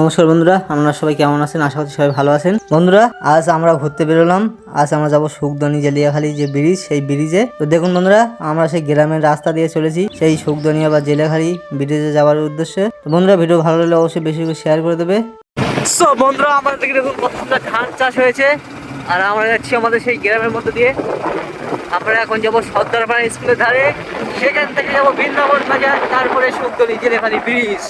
নমস্কার বন্ধুরা, আপনারা সবাই কেমন আছেন? আশা করছি সবাই ভালো আছেন। বন্ধুরা, আজ আমরা ঘুরতে বেরোলাম। আজ আমরা যাব সুখদনি জেলিয়াখালী যে ব্রিজ সেই ব্রিজে তো দেখুন বন্ধুরা, আমরা সেই গ্রামের রাস্তা দিয়ে চলেছি, সেই সুখদনিয়া বা জেলিয়াখালী ব্রিজে যাওয়ার উদ্দেশ্যে। তো বন্ধুরা ভিডিও ভালো লাগলে অবশ্যই বেশি করে শেয়ার করে দেবে। সো বন্ধুরা, আমাদের দিকে দেখুন কত সুন্দর ধান চাষ হয়েছে। আর আমরা যাচ্ছি আমাদের সেই গ্রামের মধ্যে দিয়ে। আমরা এখন যাব সর্দারপাড়া স্কুলের ধারে। সেখান থেকে যাব বৃন্দাবন বাজার, তারপরে সুখদনি জেলেখালি ব্রিজ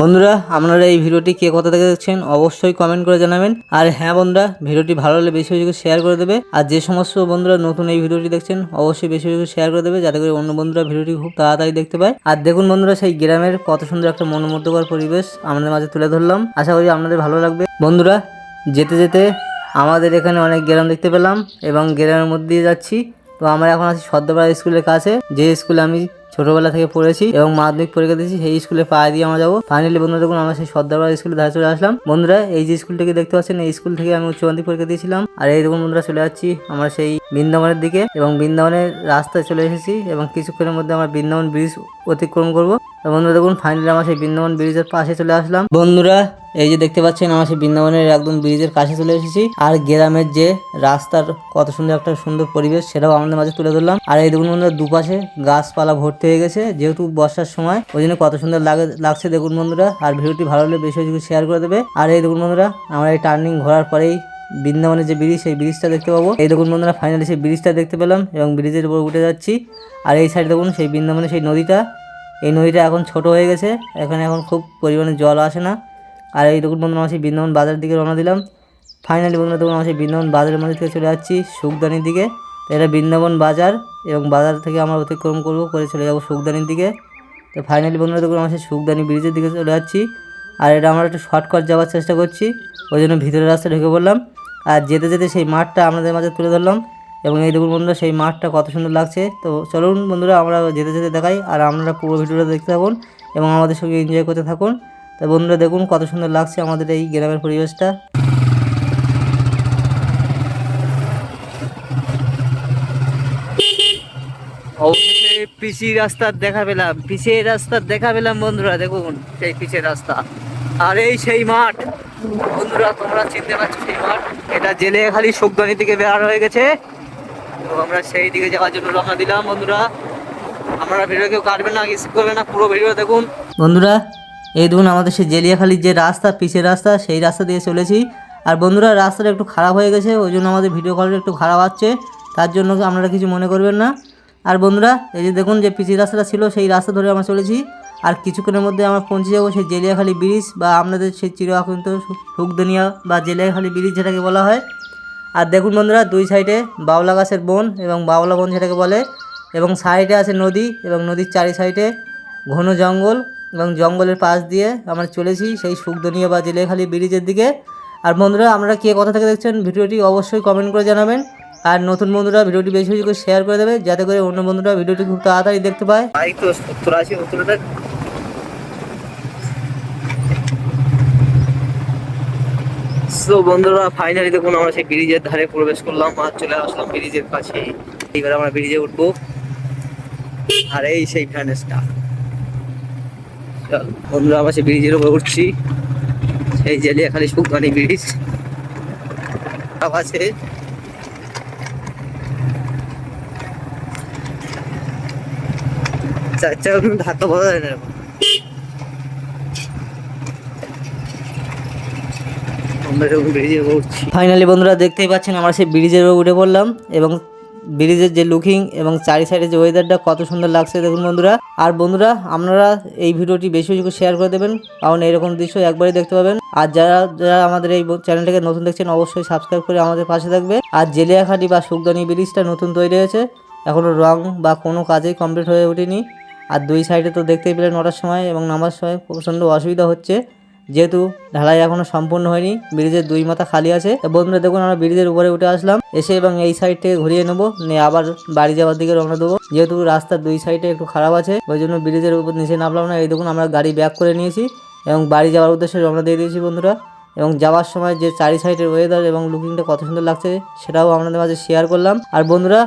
বন্ধুরা, আপনারা এই ভিডিওটি কে কোথা থেকে দেখছেন অবশ্যই কমেন্ট করে জানাবেন। আর হ্যাঁ বন্ধুরা, ভিডিওটি ভালো লাগলে বেশি বেশি শেয়ার করে দেবে। আর যে সমস্ত বন্ধুরা নতুন এই ভিডিওটি দেখছেন, অবশ্যই বেশি বেশি শেয়ার করে দেবে, যাতে করে অন্য বন্ধুরা ভিডিওটি খুব তাড়াতাড়ি দেখতে পায়। আর দেখুন বন্ধুরা, সেই গ্রামের কত সুন্দর একটা মনোমুগ্ধকর পরিবেশ আমাদের মাঝে তুলে ধরলাম। আশা করি আপনাদের ভালো লাগবে। বন্ধুরা, যেতে যেতে আমাদের এখানে অনেক গ্রাম দেখতে পেলাম এবং গ্রামের মধ্যে দিয়ে যাচ্ছি। তো আমরা এখন আছি সদ্যপাড়া স্কুলের কাছে। যে স্কুলে আমি ছোটবেলা থেকে পড়েছি এবং মাধ্যমিক পরীক্ষা দিয়েছি, সেই স্কুলে পা দিয়ে আমরা যাব। ফাইনালি বন্ধুরা দেখুন, আমরা সেই সর্দারপাড়া স্কুলে ধারে চলে আসলাম। বন্ধুরা, এই যে স্কুলটাকে দেখতে পাচ্ছেন? এই স্কুল থেকে আমি উচ্চ মাধ্যমিক পরীক্ষা দিয়েছিলাম। আর এই দেখুন বন্ধুরা, চলে যাচ্ছি আমরা সেই বৃন্দাবনের দিকে এবং বৃন্দাবনের রাস্তায় চলে এসেছি এবং কিছুক্ষণের মধ্যে আমরা বৃন্দাবন ব্রিজ অতিক্রম করব। বন্ধুরা দেখুন ফাইনালি আমরা সেই বৃন্দাবন ব্রিজের পাশে চলে আসলাম। বন্ধুরা এই যে দেখতে পাচ্ছেন, আমরা সেই বৃন্দাবনের একদম ব্রিজের কাছে চলে এসেছি। আর গ্রামের যে রাস্তার কত সুন্দর একটা সুন্দর পরিবেশ, সেটাও আমাদের মাঝে তুলে ধরলাম। আর এই দেখুন বন্ধুরা, দুপাশে গাছপালা ভর্তি হয়ে গেছে। যেহেতু বর্ষার সময়, ওই জন্য কত সুন্দর লাগে লাগছে দেখুন বন্ধুরা। আর ভিডিওটি ভালো লাগলে বেশি বেশি শেয়ার করে দেবে। আর এই দেখুন বন্ধুরা, আমরা এই টার্নিং ঘোরার পরেই বৃন্দাবনের যে ব্রিজ, সেই ব্রিজটা দেখতে পাবো। এই দেখুন বন্ধুরা ফাইনালি সেই ব্রিজটা দেখতে পেলাম এবং ব্রিজের উপর উঠে যাচ্ছি। আর এই সাইড দেখুন, সেই বৃন্দাবনের সেই নদীটা। এই নদীটা এখন ছোট হয়ে গেছে। এখানে এখন খুব পরিমাণে জল আসে না। আর এই দেখুন বন্ধুরা, আমরা সেই বৃন্দাবন বাজারের দিকে রওনা দিলাম। ফাইনালি বন্ধুরা তখন আমরা সেই বৃন্দাবন বাজারের মধ্যে থেকে চলে যাচ্ছি, সুখদানির দিকে। তো এটা বৃন্দাবন বাজার এবং বাজার থেকে আমরা অতিক্রম করব, করে চলে যাব সুখদানির দিকে। তো ফাইনালি বন্ধুরা, দেখুন আমরা সেই সুখদানি ব্রিজের দিকে চলে যাচ্ছি। আর এটা আমরা একটু শর্টকাট যাওয়ার চেষ্টা করছি, ওই জন্য ভিতরের রাস্তা ঢুকে পড়লাম। আর যেতে যেতে সেই মাঠটা আপনাদের মাঝে তুলে ধরলাম এবং এই দেখুন বন্ধুরা, সেই মাঠটা কত সুন্দর লাগছে। তো চলুন বন্ধুরা, আমরা যেতে যেতে দেখাই, আর আপনারা পুরো ভিডিওটা দেখতে থাকুন এবং আমাদের সঙ্গে এনজয় করতে থাকুন। তো বন্ধুরা দেখুন কত সুন্দর লাগছে আমাদের এই গ্রামের পরিবেশটা। অবশেষে পিসি রাস্তার দেখা পেলাম পিসের রাস্তার দেখা পেলাম বন্ধুরা দেখুন সেই পিসের রাস্তা। আর এই সেই মাঠ বন্ধুরা তোমরা চিনতে পারছ সেই মাঠ। এটা জেলে খালি সুখদানি থেকে বের হয়ে গেছে। তো আমরা সেই দিকে যাওয়ার জন্য রওনা দিলাম বন্ধুরা। আমরা ভিডিও কেউ কাটবে না স্কিপ করবে না পুরো ভিডিও দেখুন। বন্ধুরা এই ধরুন আমাদের সেই জেলিয়াখালির যে রাস্তা পিসের রাস্তা, সেই রাস্তা দিয়ে চলেছি। আর বন্ধুরা, রাস্তাটা একটু খারাপ হয়ে গেছে, ওই জন্য আমাদের ভিডিও কলটা একটু খারাপ আসছে। তার জন্য আপনারা কিছু মনে করবেন না। আর বন্ধুরা, এই যে দেখুন যে পিসি রাস্তাটা ছিল, সেই রাস্তা ধরে আমরা চলেছি। আর কিছুক্ষণের মধ্যে আমরা পৌঁছে যাব সেই জেলিয়াখালি ব্রিজ বা আপনাদের সেই চির আকুন্ত সুখদনিয়া বা জেলিয়াখালি ব্রিজ যেটাকে বলা হয়। আর দেখুন বন্ধুরা, দুই সাইডে বাউলা গাছের বন এবং বাউলা বন যেটাকে বলে, এবং সাইডে আছে নদী এবং নদীর চারি সাইডে ঘন জঙ্গল। এবং জঙ্গলের পাশ দিয়ে আমরা চলেছি সেই সুখদনিয়া বা জেলেখালি ব্রিজের দিকে। আর বন্ধুরা, আপনারা কে কথা থেকে দেখছেন ভিডিওটি অবশ্যই কমেন্ট করে জানাবেন। আর নতুন বন্ধুরা, ভিডিওটি বেশি বেশি করে শেয়ার করে দেবে, যাতে করে অন্য বন্ধুরা ভিডিওটি খুব তাড়াতাড়ি দেখতে পায়। তো বন্ধুরা ফাইনালি দেখুন আমরা সেই ব্রিজের ধারে প্রবেশ করলাম আর চলে আসলাম ব্রিজের কাছে এইবার আমরা ব্রিজে উঠবো। আর এই সেই ভ্যানেসটা। বন্ধুরা আমরা সেই ব্রিজের উপর উঠছি। সেই জেলিয়া খালি সুখানি ব্রিজ। আছে। ফাইনালি বন্ধুরা, দেখতেই পাচ্ছেন, আমরা সেই ব্রিজের উপর উঠে পড়লাম এবং ব্রিজের যে লুকিং এবং চারি সাইডে যে ওয়েদারটা কত সুন্দর লাগছে দেখুন বন্ধুরা। আর বন্ধুরা, আপনারা এই ভিডিওটি বেশি বেশি করে শেয়ার করে দেবেন, কারণ এরকম দৃশ্য একবারই দেখতে পাবেন। আর যারা যারা আমাদের এই চ্যানেলটাকে নতুন দেখছেন, অবশ্যই সাবস্ক্রাইব করে আমাদের পাশে থাকবে। আর জেলিয়াখাটি বা সুখদানি ব্রিজটা নতুন তৈরি হয়েছে। এখনও রং বা কোনো কাজেই কমপ্লিট হয়ে ওঠেনি। আর দুই সাইডে তো দেখতেই পেলেন নটার সময় এবং নামার সময় প্রচণ্ড অসুবিধা হচ্ছে। যেহেতু ঢালাই এখনও সম্পূর্ণ হয়নি, ব্রিজের দুই মাথা খালি আছে। বন্ধুরা, দেখুন আমরা ব্রিজের উপরে উঠে আসলাম। এসে এবং এই সাইড থেকে ঘুরিয়ে নেব, নিয়ে আবার বাড়ি যাওয়ার দিকে রওনা দেবো। যেহেতু রাস্তার দুই সাইডে একটু খারাপ আছে, ওই জন্য ব্রিজের উপর নিচে নামলাম না। এই দেখুন, আমরা গাড়ি ব্যাক করে নিয়েছি এবং বাড়ি যাওয়ার উদ্দেশ্যে রওনা দিয়ে দিয়েছি বন্ধুরা। এবং যাওয়ার সময় যে চারি সাইডের ওয়েদার এবং লুকিংটা কত সুন্দর লাগছে, সেটাও আপনাদের মাঝে শেয়ার করলাম। আর বন্ধুরা,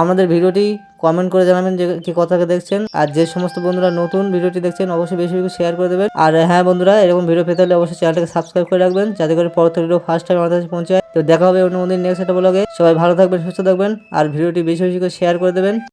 আমাদের ভিডিওটি কমেন্ট করে জানাবেন যে কি কথাকে দেখছেন। আর যে সমস্ত বন্ধুরা নতুন ভিডিওটি দেখছেন, অবশ্যই বেশি বেশি শেয়ার করে দেবেন। আর হ্যাঁ বন্ধুরা, এরকম ভিডিও পেতে হলে অবশ্যই চ্যানেলটাকে সাবস্ক্রাইব করে রাখবেন, যাতে করে পরবর্তী ভিডিও ফার্স্ট টাইম আমাদের কাছে পৌঁছায়। তো দেখা হবে অন্য মন্দির নেক্সট একটা ব্লগে সবাই ভালো থাকবেন, সুস্থ থাকবেন, আর ভিডিওটি বেশি বেশি করে শেয়ার করে দেবেন।